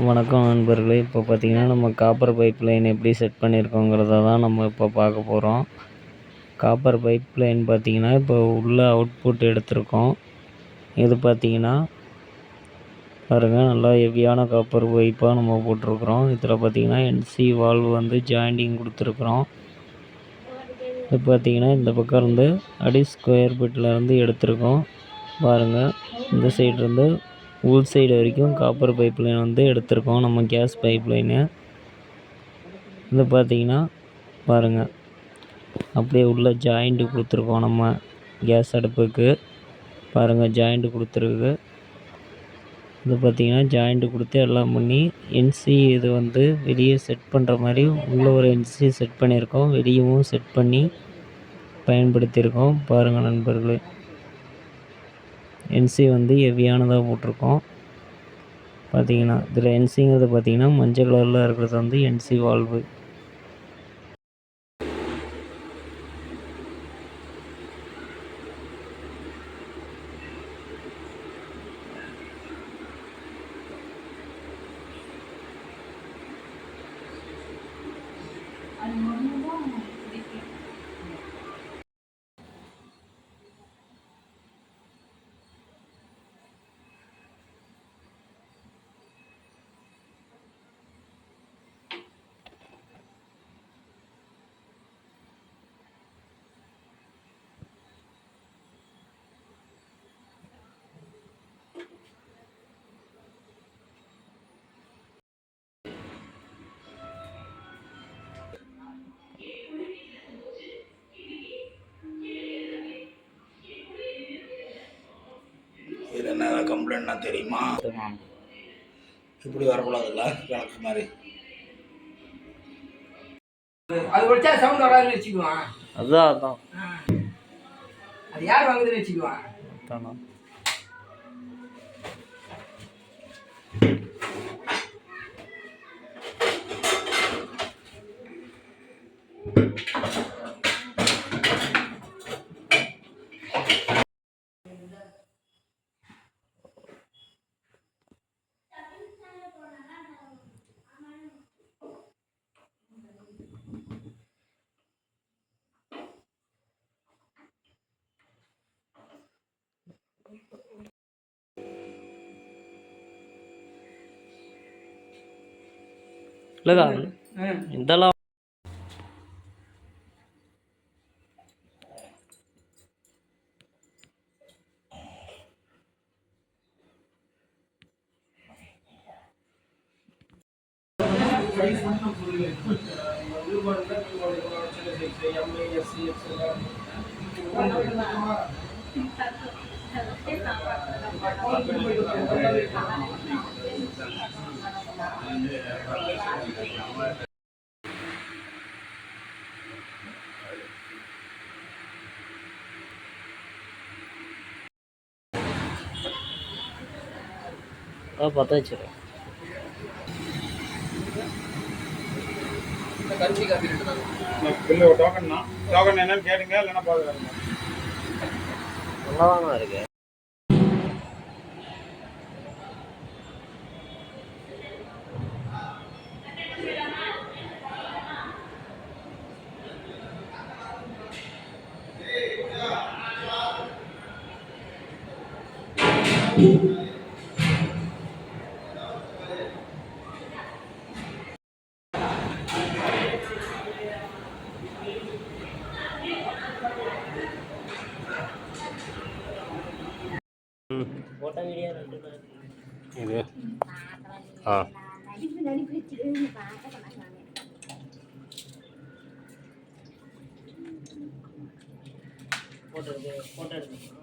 வணக்கம் நண்பர்களே இப்போ பார்த்தீங்கன்னா நம்ம காப்பர் பைப் லைன் எப்படி செட் பண்ணியிருக்கோங்கிறத தான் நம்ம இப்போ பார்க்க போகிறோம் காப்பர் பைப் லைன் பார்த்திங்கன்னா இப்போ உள்ள அவுட்புட் எடுத்திருக்கோம். இது பார்த்தீங்கன்னா பாருங்கள் நல்லா ஹெவியான காப்பர் பைப்பாக நம்ம போட்டிருக்குறோம். இதில் பார்த்தீங்கன்னா என்சி வால்வு வந்து ஜாயிண்டிங் கொடுத்துருக்குறோம். இது பார்த்தீங்கன்னா இந்த பக்கம் இருந்து அடி ஸ்கொயர் பிட்டில் இருந்து எடுத்திருக்கோம். பாருங்கள் இந்த சைடு உள் சைடு வரைக்கும் காப்பர் பைப் லைன் வந்து எடுத்திருக்கோம். நம்ம கேஸ் பைப் லைனு இது பார்த்தீங்கன்னா பாருங்கள் அப்படியே உள்ள ஜாயிண்ட்டு கொடுத்துருக்கோம் நம்ம கேஸ் அடுப்புக்கு. பாருங்கள் ஜாயிண்ட்டு கொடுத்துருக்கு. இது பார்த்தீங்கன்னா ஜாயிண்ட்டு கொடுத்து எல்லாம் பண்ணி என்சி இது வந்து வெளியே செட் பண்ணுற மாதிரி உள்ளே ஒரு என்சி செட் பண்ணியிருக்கோம். வெளியவும் செட் பண்ணி பயன்படுத்தியிருக்கோம். பாருங்கள் நண்பர்களே. என்சி வந்து ஹெவியானதாக போட்டிருக்கோம். பார்த்தீங்கன்னா இதில் என்சிங்கிறது பார்த்தீங்கன்னா மஞ்சள் கலரில் இருக்கிறது வந்து என்சி வால்வு என்ன கம்ப்ளைண்ட்னா தெரியுமா? இப்படி வரக்கூடாதுல்ல கணக்கு மாதிரி. அது ஒடிச்சா சவுண்ட் வராதுன்னு வச்சுக்குவான். அதான் அதான். அது யார் வாங்குதுன்னு வச்சுக்குவான்? அதானா. இல்லைக்கா இதெல்லாம் அதான் பற்ற வச்சிடுறேன் பில்லு டோக்கன் தான். டோக்கன் என்னன்னு கேளுங்க இல்லைன்னா பார்க்குறாங்க நல்லா தானே இருக்கு. இது. ஆ. போட்டோ போட்டோ எடுத்து